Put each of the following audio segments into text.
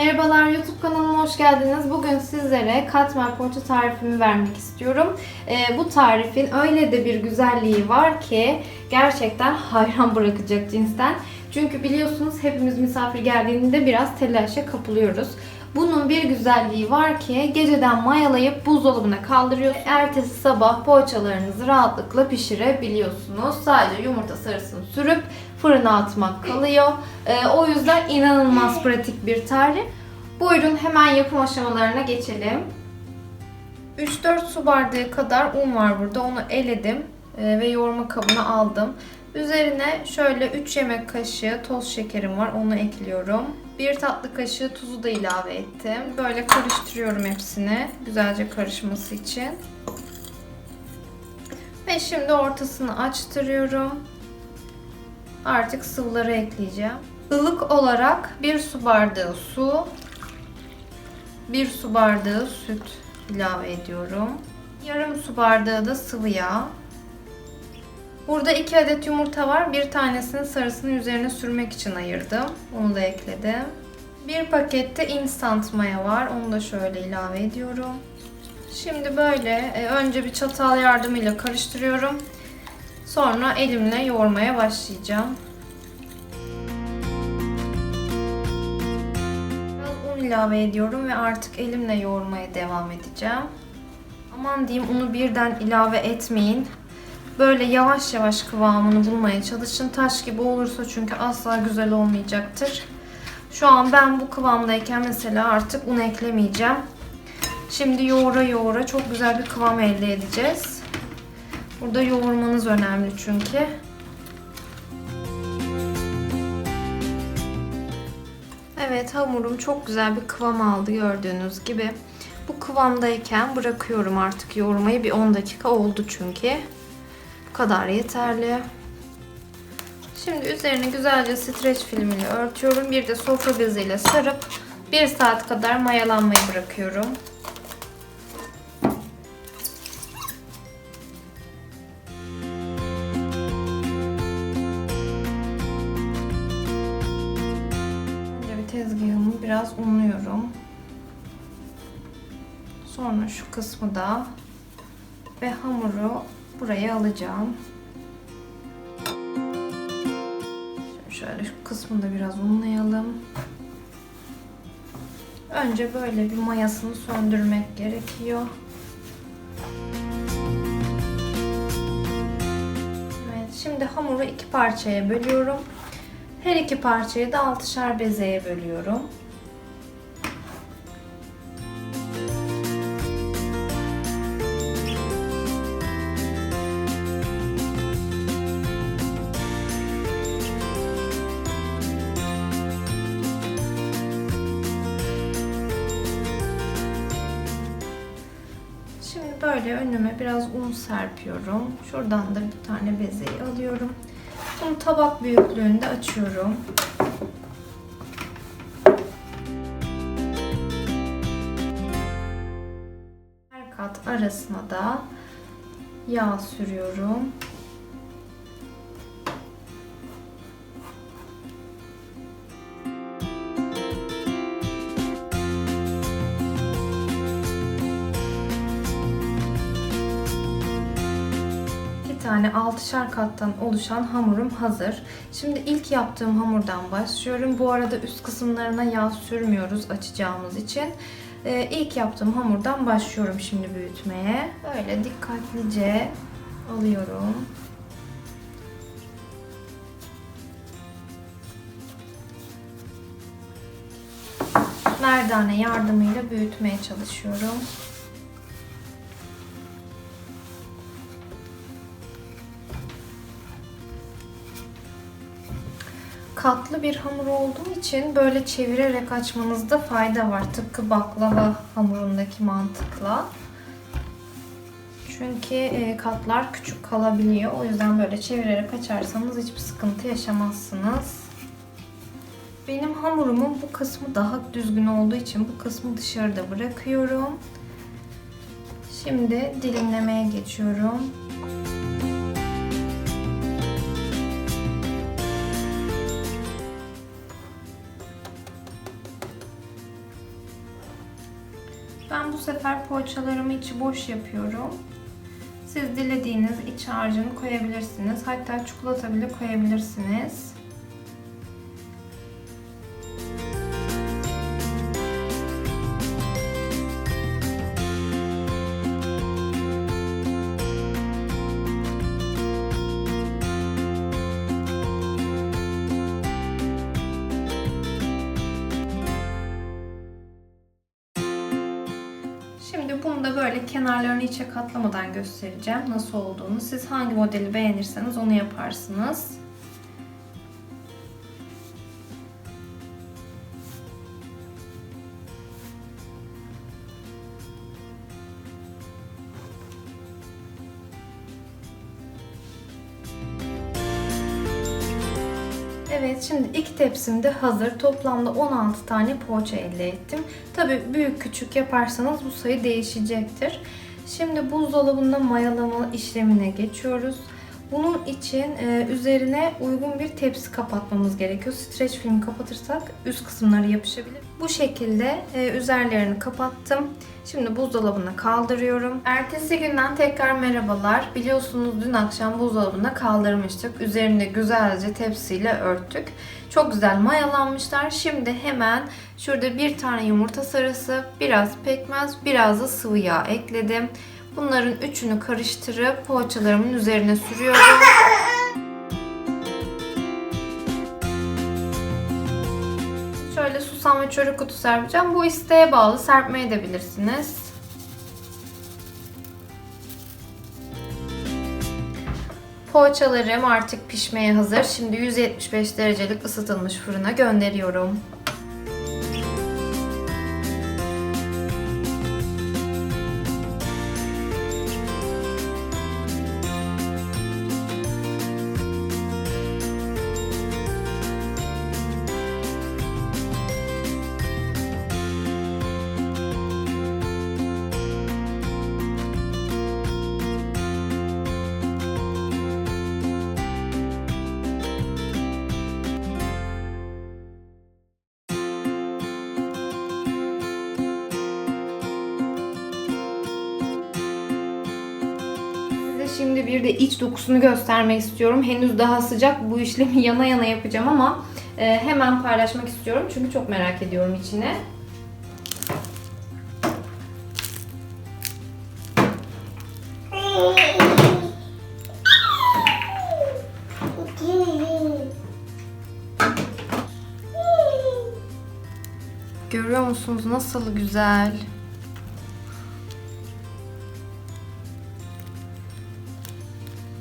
Merhabalar YouTube kanalıma hoş geldiniz. Bugün sizlere katmer poğaça tarifimi vermek istiyorum. Ee, bu tarifin öyle de bir güzelliği var ki gerçekten hayran bırakacak cinsten. Çünkü biliyorsunuz hepimiz misafir geldiğinde biraz telaşa kapılıyoruz. Bunun bir güzelliği var ki geceden mayalayıp buzdolabına kaldırıyorsunuz. Ertesi sabah poğaçalarınızı rahatlıkla pişirebiliyorsunuz. Sadece yumurta sarısını sürüp fırına atmak kalıyor. Ee, o yüzden inanılmaz pratik bir tarif. Buyurun hemen yapım aşamalarına geçelim. 3-4 su bardağı kadar un var burada. Onu eledim e, ve yoğurma kabına aldım. Üzerine şöyle 3 yemek kaşığı toz şekerim var. Onu ekliyorum. 1 tatlı kaşığı tuzu da ilave ettim. Böyle karıştırıyorum hepsini. Güzelce karışması için. Ve şimdi ortasını açtırıyorum. Artık sıvıları ekleyeceğim. Ilık olarak 1 su bardağı su, 1 su bardağı süt ilave ediyorum. Yarım su bardağı da sıvı yağ. Burada 2 adet yumurta var. Bir tanesinin sarısını üzerine sürmek için ayırdım. Onu da ekledim. Bir pakette instant maya var. Onu da şöyle ilave ediyorum. Şimdi böyle e, önce bir çatal yardımıyla karıştırıyorum. Sonra elimle yoğurmaya başlayacağım. İlave ediyorum ve artık elimle yoğurmaya devam edeceğim. Aman diyeyim unu birden ilave etmeyin. Böyle yavaş yavaş kıvamını bulmaya çalışın. Taş gibi olursa çünkü asla güzel olmayacaktır. Şu an ben bu kıvamdayken mesela artık un eklemeyeceğim. Şimdi yoğura yoğura çok güzel bir kıvam elde edeceğiz. Burada yoğurmanız önemli çünkü. Evet hamurum çok güzel bir kıvam aldı gördüğünüz gibi. Bu kıvamdayken bırakıyorum artık yoğurmayı. Bir 10 dakika oldu çünkü. Bu kadar yeterli. Şimdi üzerine güzelce streç filmiyle örtüyorum. Bir de sofra beziyle sarıp 1 saat kadar mayalanmayı bırakıyorum. Unluyorum. Sonra şu kısmı da ve hamuru buraya alacağım. Şöyle şu kısmını da biraz unlayalım. Önce böyle bir mayasını söndürmek gerekiyor. Evet, şimdi hamuru iki parçaya bölüyorum. Her iki parçayı da altışar bezeye bölüyorum. Böyle önüme biraz un serpiyorum. Şuradan da bir tane bezeyi alıyorum. Bunu tabak büyüklüğünde açıyorum. Her kat arasına da yağ sürüyorum. Tane altışar kattan oluşan hamurum hazır. Şimdi ilk yaptığım hamurdan başlıyorum. Bu arada üst kısımlarına yağ sürmüyoruz açacağımız için. Ee, ilk yaptığım hamurdan başlıyorum şimdi büyütmeye. Böyle dikkatlice alıyorum. Merdane yardımıyla büyütmeye çalışıyorum. Katlı bir hamur olduğu için böyle çevirerek açmanızda fayda var. Tıpkı baklava hamurundaki mantıkla. Çünkü e, katlar küçük kalabiliyor. O yüzden böyle çevirerek açarsanız hiçbir sıkıntı yaşamazsınız. Benim hamurumun bu kısmı daha düzgün olduğu için bu kısmı dışarıda bırakıyorum. Şimdi dilimlemeye geçiyorum. Sefer poğaçalarımı içi boş yapıyorum. Siz dilediğiniz iç harcını koyabilirsiniz. Hatta çikolata bile koyabilirsiniz. Bunu da böyle kenarlarını içe katlamadan göstereceğim nasıl olduğunu. Siz hangi modeli beğenirseniz onu yaparsınız. Evet şimdi iki tepsim de hazır. Toplamda 16 tane poğaça elde ettim. Tabi büyük küçük yaparsanız bu sayı değişecektir. Şimdi buzdolabında mayalama işlemine geçiyoruz. Bunun için e, üzerine uygun bir tepsi kapatmamız gerekiyor. Streç film kapatırsak üst kısımları yapışabilir. Bu şekilde e, üzerlerini kapattım. Şimdi buzdolabına kaldırıyorum. Ertesi günden tekrar merhabalar. Biliyorsunuz dün akşam buzdolabına kaldırmıştık. Üzerini güzelce tepsiyle örttük. Çok güzel mayalanmışlar. Şimdi hemen şurada bir tane yumurta sarısı, biraz pekmez, biraz da sıvı yağ ekledim. Bunların üçünü karıştırıp poğaçalarımın üzerine sürüyorum. Şöyle susam ve çörek otu serpeceğim. Bu isteğe bağlı serpmeyi edebilirsiniz. Poğaçalarım artık pişmeye hazır. Şimdi 175 derecelik ısıtılmış fırına gönderiyorum. Şimdi bir de iç dokusunu göstermek istiyorum. Henüz daha sıcak. Bu işlemi yana yana yapacağım ama e, hemen paylaşmak istiyorum. Çünkü çok merak ediyorum içine. Görüyor musunuz nasıl güzel?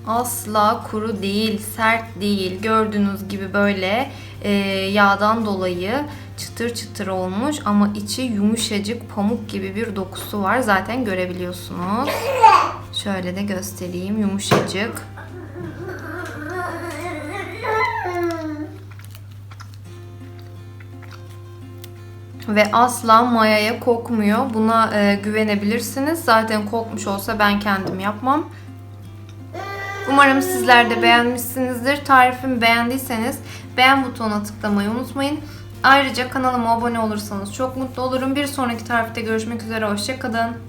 Asla kuru değil, sert değil. Gördüğünüz gibi böyle e, yağdan dolayı çıtır çıtır olmuş ama içi yumuşacık pamuk gibi bir dokusu var. Zaten görebiliyorsunuz. Şöyle de göstereyim yumuşacık. Ve asla mayaya kokmuyor. Buna e, güvenebilirsiniz. Zaten kokmuş olsa ben kendim yapmam. Umarım sizler de beğenmişsinizdir. Tarifimi beğendiyseniz beğen butonuna tıklamayı unutmayın. Ayrıca kanalıma abone olursanız çok mutlu olurum. Bir sonraki tarifte görüşmek üzere. Hoşçakalın.